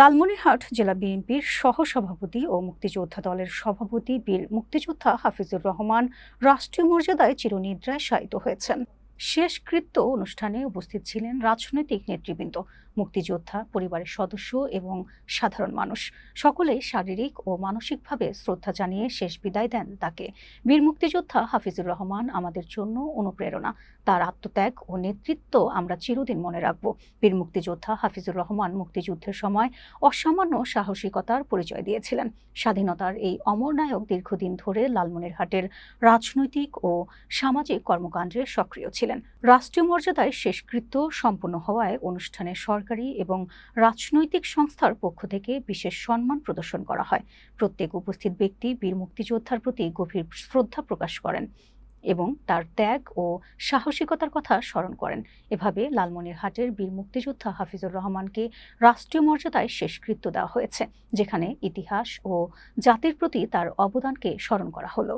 লালমনিরহাট জেলা বিএনপির সহসভাপতি ও মুক্তিযোদ্ধা দলের সভাপতি বীর মুক্তিযোদ্ধা হাফিজুর রহমান রাষ্ট্রীয় মর্যাদায় চিরনিদ্রায় শায়িত হয়েছেন। শেষকৃত্য অনুষ্ঠানে উপস্থিত ছিলেন রাজনৈতিক নেতৃবৃন্দ, মুক্তিযোদ্ধা, পরিবারের সদস্য এবং সাধারণ মানুষ। সকলেই শারীরিক ও মানসিকভাবে শ্রদ্ধা জানিয়ে শেষ বিদায় দেন তাকে। বীর মুক্তিযোদ্ধা হাফিজুর রহমান, আমাদের জন্য অনুপ্রেরণা। তার আত্মত্যাগ ও নেতৃত্ব আমরা চিরদিন মনে রাখব। বীর মুক্তিযোদ্ধা হাফিজুর রহমান মুক্তিযুদ্ধের সময় অসামান্য সাহসিকতার পরিচয় দিয়েছিলেন। স্বাধীনতার এই অমর নায়ক দীর্ঘদিন ধরে লালমনিরহাটের রাজনৈতিক ও সামাজিক কর্মকাণ্ডে সক্রিয় ছিলেন। রাষ্ট্রীয় মর্যাদায় শেষকৃত্য সম্পন্ন হওয়ায় অনুষ্ঠানে সরকারি এবং রাজনৈতিক সংস্থার পক্ষ থেকে বিশেষ সম্মান প্রদর্শন করা হয়। প্রত্যেক উপস্থিত ব্যক্তি বীর মুক্তিযোদ্ধার প্রতি গভীর শ্রদ্ধা প্রকাশ করেন এবং তার ত্যাগ ও সাহসিকতার কথা স্মরণ করেন। এভাবে লালমনিরহাটের বীর মুক্তিযোদ্ধা হাফিজুর রহমানকে রাষ্ট্রীয় মর্যাদায় শেষকৃত্য দেওয়া হয়েছে, যেখানে ইতিহাস ও জাতির প্রতি তার অবদানকে স্মরণ করা হলো।